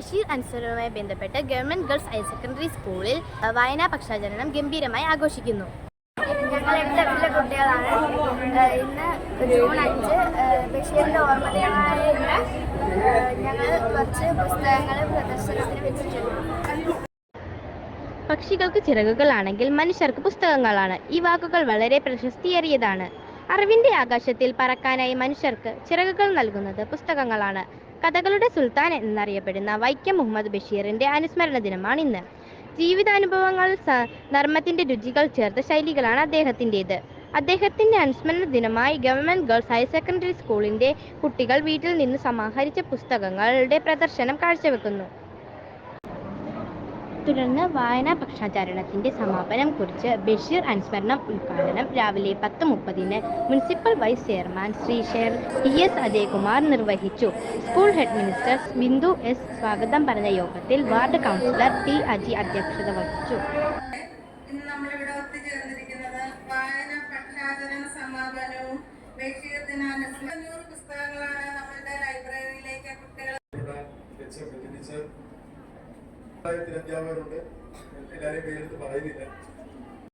ബഷീർ അൻസറുമായി ബന്ധപ്പെട്ട് government girls higher secondary സ്കൂളിൽ വായനാ പക്ഷാചരണം ഗംഭീരമായി ആഘോഷിക്കുന്നു. ഞങ്ങൾ എട്ട് എട്ടിലെ കുട്ടികളാണ്. ഇന്ന് ജൂൺ അഞ്ച് ഏഹ് ബഷീറിന്റെ ഓർമ്മ ദിനമായ ഇന്ന് ഏഹ് ഞങ്ങൾ കുറച്ച് പുസ്തകങ്ങൾ പ്രദർശനത്തിന് വെച്ചിട്ടുണ്ട് പക്ഷികൾക്ക് ചിറകുകളാണെങ്കിൽ മനുഷ്യർക്ക് പുസ്തകങ്ങളാണ്. ഈ വാക്കുകൾ വളരെ പ്രശസ്തിയേറിയതാണ്. അറിവിന്റെ ആകാശത്തിൽ പറക്കാനായി മനുഷ്യർക്ക് ചിറകുകൾ നൽകുന്നത് പുസ്തകങ്ങളാണ്. കഥകളുടെ സുൽത്താൻ എന്നറിയപ്പെടുന്ന വൈക്കം മുഹമ്മദ് ബഷീറിന്റെ അനുസ്മരണ ദിനമാണ് ഇന്ന്. ജീവിതാനുഭവങ്ങൾ നർമ്മത്തിന്റെ രുചികൾ ചേർത്ത ശൈലികളാണ് അദ്ദേഹത്തിന്റെത്. അദ്ദേഹത്തിന്റെ അനുസ്മരണ ദിനമായി ഗവൺമെന്റ് ഗേൾസ് ഹയർ സെക്കൻഡറി സ്കൂളിന്റെ കുട്ടികൾ വീട്ടിൽ നിന്ന് സമാഹരിച്ച പുസ്തകങ്ങളുടെ പ്രദർശനം കാഴ്ചവെക്കുന്നു. തുടർന്ന് വായനാ പക്ഷാചരണത്തിന്റെ സമാപനം കുറിച്ച് ബഷീർ അനുസ്മരണം ഉദ്ഘാടനം. രാവിലെ പത്ത് മുപ്പതിന് municipal vice chairman Shri Sher T S Ajayakumar നിർവഹിച്ചു. School head minister Bindu S സ്വാഗതം പറഞ്ഞ യോഗത്തിൽ വാർഡ് കൗൺസിലർ ടി അജി അധ്യക്ഷത വഹിച്ചു. പുസ്തകങ്ങളാണ് നമ്മളുടെ ലൈബ്രറിയിലേക്ക് ഭിന്നിച്ച് അധ്യാപകരുണ്ട് എല്ലാരെയും പേരെടുത്ത് പറയുന്നില്ല.